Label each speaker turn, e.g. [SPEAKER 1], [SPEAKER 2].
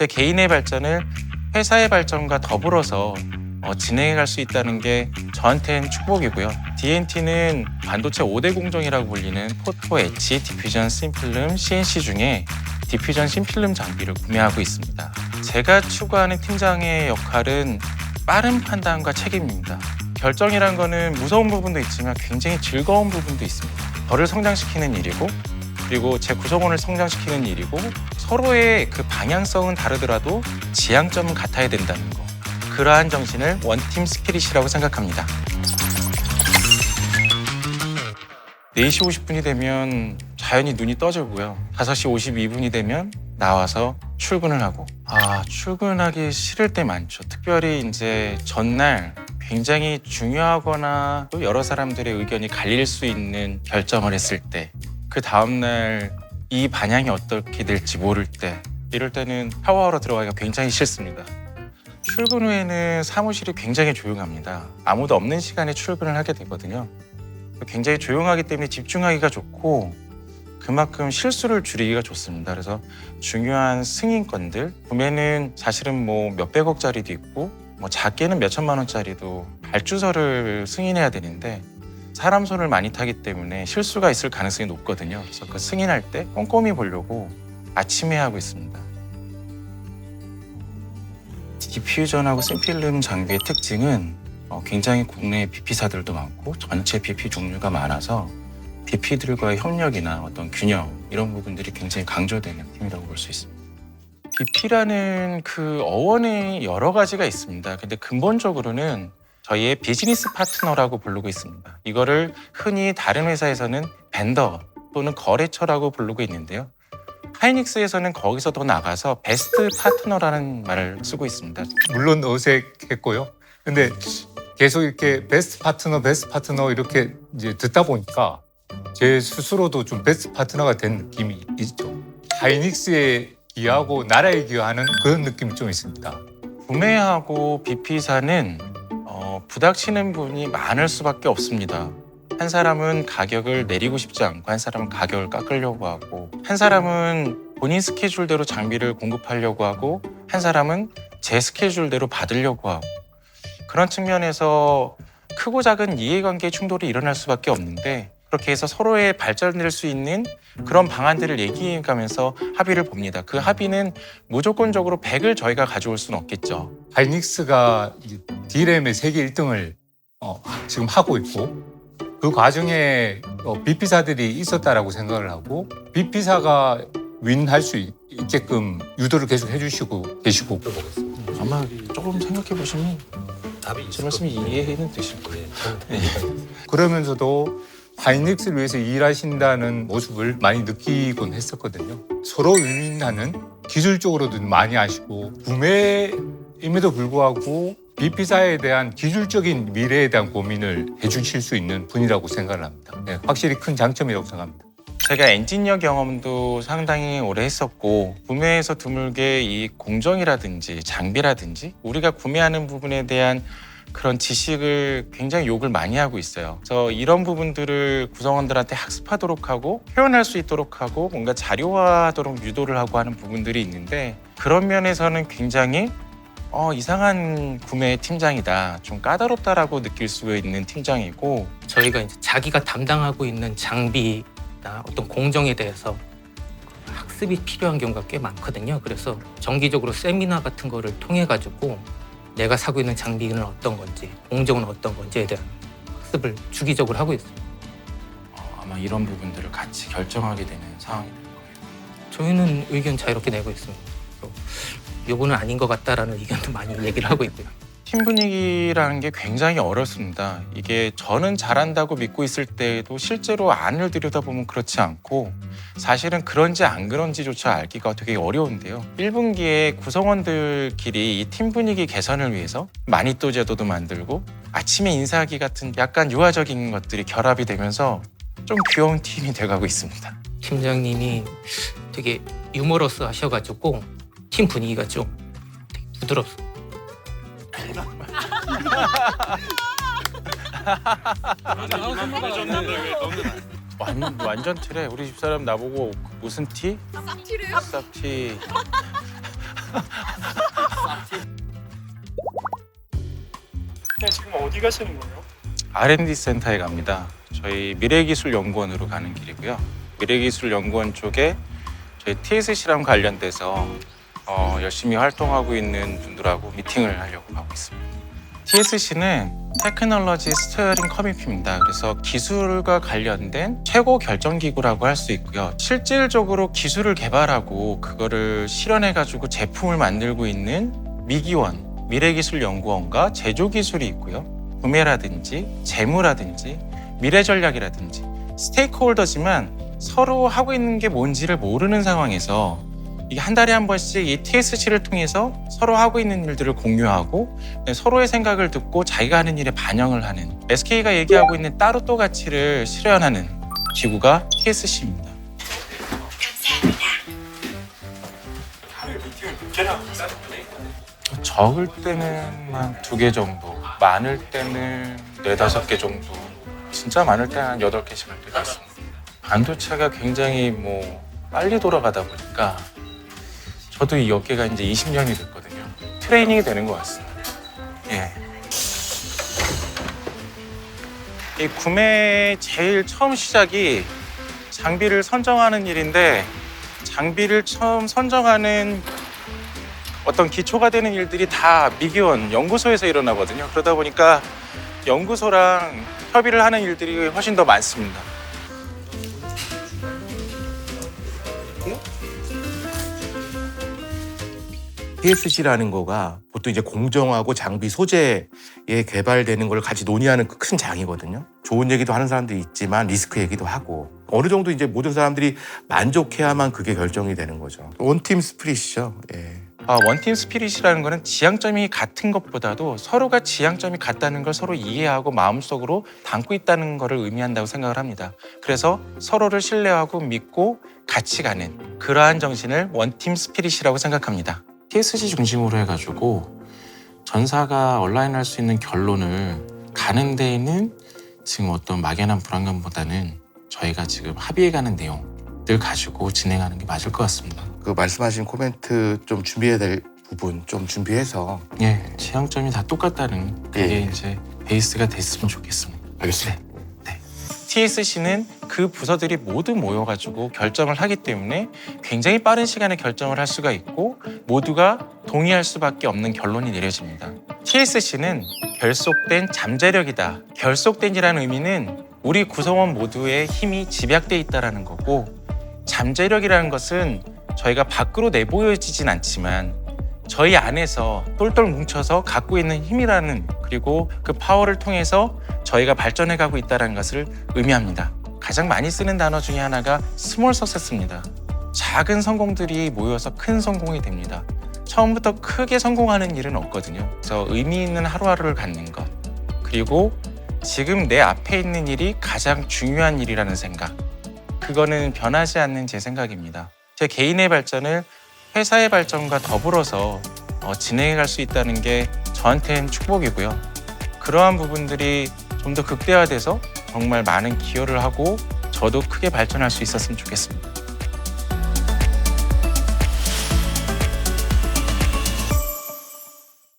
[SPEAKER 1] 제 개인의 발전을 회사의 발전과 더불어서 어, 진행해 갈 수 있다는 게 저한테는 축복이고요. DNT는 반도체 5대 공정이라고 불리는 포토, 엣지, 디퓨전, 심플룸, CNC 중에 디퓨전 심플룸 장비를 구매하고 있습니다. 제가 추구하는 팀장의 역할은 빠른 판단과 책임입니다. 결정이란 거는 무서운 부분도 있지만 굉장히 즐거운 부분도 있습니다. 저를 성장시키는 일이고 그리고 제 구성원을 성장시키는 일이고 서로의 그 방향성은 다르더라도 지향점은 같아야 된다는 거. 그러한 정신을 원팀 스피릿이라고 생각합니다. 4시 50분이 되면 자연히 눈이 떠지고요. 5시 52분이 되면 나와서 출근을 하고 아 출근하기 싫을 때 많죠. 특별히 이제 전날 굉장히 중요하거나 또 여러 사람들의 의견이 갈릴 수 있는 결정을 했을 때 그 다음날 이 반향이 어떻게 될지 모를 때 이럴 때는 샤워하러 들어가기가 굉장히 싫습니다. 출근 후에는 사무실이 굉장히 조용합니다. 아무도 없는 시간에 출근을 하게 되거든요. 굉장히 조용하기 때문에 집중하기가 좋고 그만큼 실수를 줄이기가 좋습니다. 그래서 중요한 승인건들 구매는 사실은 뭐 몇백억짜리도 있고 뭐 작게는 몇천만 원짜리도 발주서를 승인해야 되는데 사람 손을 많이 타기 때문에 실수가 있을 가능성이 높거든요. 그래서 그 승인할 때 꼼꼼히 보려고 아침에 하고 있습니다. 디퓨전하고 심필름 장비의 특징은 어, 굉장히 국내 BP사들도 많고 전체 BP 종류가 많아서 BP들과의 협력이나 어떤 균형 이런 부분들이 굉장히 강조되는 팀이라고 볼 수 있습니다. BP라는 그 어원이 여러 가지가 있습니다. 근데 근본적으로는 저희의 비즈니스 파트너라고 부르고 있습니다. 이거를 흔히 다른 회사에서는 벤더 또는 거래처라고 부르고 있는데요. 하이닉스에서는 거기서 더 나가서 베스트 파트너라는 말을 쓰고 있습니다.
[SPEAKER 2] 물론 어색했고요. 근데 계속 이렇게 베스트 파트너, 베스트 파트너 이렇게 이제 듣다 보니까 제 스스로도 좀 베스트 파트너가 된 느낌이 있죠. 하이닉스에 기여하고 나라에 기여하는 그런 느낌이 좀 있습니다.
[SPEAKER 1] 구매하고 BP사는 어, 부닥치는 분이 많을 수밖에 없습니다. 한 사람은 가격을 내리고 싶지 않고 한 사람은 가격을 깎으려고 하고 한 사람은 본인 스케줄대로 장비를 공급하려고 하고 한 사람은 제 스케줄대로 받으려고 하고 그런 측면에서 크고 작은 이해관계 충돌이 일어날 수밖에 없는데 그렇게 해서 서로의 발전될 수 있는 그런 방안들을 얘기해 가면서 합의를 봅니다. 그 합의는 무조건적으로 100을 저희가 가져올 수는 없겠죠.
[SPEAKER 2] 하이닉스가 이 D램의 세계 1등을 어, 지금 하고 있고 그 과정에 어, BP사들이 있었다라고 생각을 하고 BP사가 윈할 수 있- 있게끔 유도를 계속 해주시고 계시고
[SPEAKER 1] 아마 조금 생각해 보시면
[SPEAKER 3] 답이
[SPEAKER 1] 제 말씀이. 이해는 되실 거예요.
[SPEAKER 3] 네, 저는
[SPEAKER 2] 그러면서도 하이닉스를 위해서 일하신다는 모습을 많이 느끼곤 했었거든요. 서로 윈윈하는 기술적으로도 많이 아시고 구매임에도 불구하고 BP사에 대한 기술적인 미래에 대한 고민을 해주실 수 있는 분이라고 생각을 합니다. 네, 확실히 큰 장점이라고 생각합니다.
[SPEAKER 1] 제가 엔지니어 경험도 상당히 오래 했었고 구매에서 드물게 이 공정이라든지 장비라든지 우리가 구매하는 부분에 대한 그런 지식을 굉장히 욕을 많이 하고 있어요. 그래서 이런 부분들을 구성원들한테 학습하도록 하고 표현할 수 있도록 하고 뭔가 자료화하도록 유도를 하고 하는 부분들이 있는데 그런 면에서는 굉장히 어, 이상한 구매 팀장이다. 좀 까다롭다라고 느낄 수 있는 팀장이고
[SPEAKER 4] 저희가 이제 자기가 담당하고 있는 장비나 어떤 공정에 대해서 학습이 필요한 경우가 꽤 많거든요. 그래서 정기적으로 세미나 같은 거를 통해 가지고 내가 사고 있는 장비는 어떤 건지, 공정은 어떤 건지에 대한 학습을 주기적으로 하고 있습니다.
[SPEAKER 1] 어, 아마 이런 부분들을 같이 결정하게 되는 상황이 될 거예요.
[SPEAKER 4] 저희는 의견 자유롭게 내고 있습니다. 또 요거는 아닌 것 같다라는 의견도 많이 얘기를 하고 있고요.
[SPEAKER 1] 팀 분위기라는 게 굉장히 어렵습니다. 이게 저는 잘한다고 믿고 있을 때에도 실제로 안을 들여다보면 그렇지 않고 사실은 그런지 안 그런지조차 알기가 되게 어려운데요. 1분기에 구성원들끼리 이 팀 분위기 개선을 위해서 마니또 제도도 만들고 아침에 인사하기 같은 약간 유아적인 것들이 결합이 되면서 좀 귀여운 팀이 돼가고 있습니다.
[SPEAKER 4] 팀장님이 되게 유머러스 하셔가지고 팀 분위기가 좀 부드럽습니다.
[SPEAKER 1] 완, 완전 틀에 우리 집사람 나보고 무슨 티?
[SPEAKER 5] 싹티를
[SPEAKER 1] 쌉티
[SPEAKER 3] 네, 지금 어디 가시는 거예요?
[SPEAKER 1] R&D 센터에 갑니다. 저희 미래기술연구원으로 가는 길이고요. 미래기술연구원 쪽에 저희 TSC랑 관련돼서 어, 열심히 활동하고 있는 분들하고 미팅을 하려고 하고 있습니다. TSC는 테크놀로지 스티어링 커미피입니다. 그래서 기술과 관련된 최고 결정 기구라고 할 수 있고요. 실질적으로 기술을 개발하고 그거를 실현해 가지고 제품을 만들고 있는 미기원, 미래기술연구원과 제조기술이 있고요. 구매라든지 재무라든지 미래 전략이라든지 스테이크홀더지만 서로 하고 있는 게 뭔지를 모르는 상황에서 이게 한 달에 한 번씩 이 TSC를 통해서 서로 하고 있는 일들을 공유하고 서로의 생각을 듣고 자기가 하는 일에 반영을 하는 SK가 얘기하고 있는 따로또 가치를 실현하는 기구가 TSC입니다. 적을 때는 한 두 개 정도, 많을 때는 네 다섯 개 정도, 진짜 많을 때는 한 여덟 개씩 할 때가 있습니다. 반도체가 굉장히 뭐 빨리 돌아가다 보니까 저도 이 업계가 이제 20년이 됐거든요. 트레이닝이 되는 것 같습니다. 예. 이 구매 제일 처음 시작이 장비를 선정하는 일인데 장비를 처음 선정하는 어떤 기초가 되는 일들이 다 미기원 연구소에서 일어나거든요. 그러다 보니까 연구소랑 협의를 하는 일들이 훨씬 더 많습니다.
[SPEAKER 5] PSC라는 거가 보통 이제 공정하고 장비 소재에 개발되는 걸 같이 논의하는 그큰 장이거든요. 좋은 얘기도 하는 사람들이 있지만 리스크 얘기도 하고 어느 정도 이제 모든 사람들이 만족해야만 그게 결정이 되는 거죠. 원팀 스프릿이죠. 예.
[SPEAKER 1] 아, 원팀 스피릿이라는 거는 지향점이 같은 것보다도 서로가 지향점이 같다는 걸 서로 이해하고 마음속으로 담고 있다는 것을 의미한다고 생각을 합니다. 그래서 서로를 신뢰하고 믿고 같이 가는 그러한 정신을 원팀 스피릿이라고 생각합니다. TSG 중심으로 해가지고 전사가 온라인할 수 있는 결론을 가는 데에는 지금 어떤 막연한 불안감보다는 저희가 지금 합의해가는 내용들 가지고 진행하는 게 맞을 것 같습니다.
[SPEAKER 5] 그 말씀하신 코멘트 좀 준비해야 될 부분 좀 준비해서
[SPEAKER 1] 예, 지향점이 다 똑같다는 그게
[SPEAKER 5] 예.
[SPEAKER 1] 이제 베이스가 됐으면 좋겠습니다.
[SPEAKER 5] 알겠습니다.
[SPEAKER 1] 네. TSC는 그 부서들이 모두 모여가지고 결정을 하기 때문에 굉장히 빠른 시간에 결정을 할 수가 있고 모두가 동의할 수밖에 없는 결론이 내려집니다. TSC는 결속된 잠재력이다. 결속된이라는 의미는 우리 구성원 모두의 힘이 집약돼 있다라는 거고 잠재력이라는 것은 저희가 밖으로 내보여지진 않지만 저희 안에서 똘똘 뭉쳐서 갖고 있는 힘이라는 그리고 그 파워를 통해서 저희가 발전해 가고 있다는 것을 의미합니다. 가장 많이 쓰는 단어 중에 하나가 스몰 석세스입니다. 작은 성공들이 모여서 큰 성공이 됩니다. 처음부터 크게 성공하는 일은 없거든요. 그래서 의미 있는 하루하루를 갖는 것. 그리고 지금 내 앞에 있는 일이 가장 중요한 일이라는 생각. 그거는 변하지 않는 제 생각입니다. 제 개인의 발전을 회사의 발전과 더불어서 어, 진행해 갈 수 있다는 게 저한테는 축복이고요. 그러한 부분들이 좀 더 극대화돼서 정말 많은 기여를 하고 저도 크게 발전할 수 있었으면 좋겠습니다.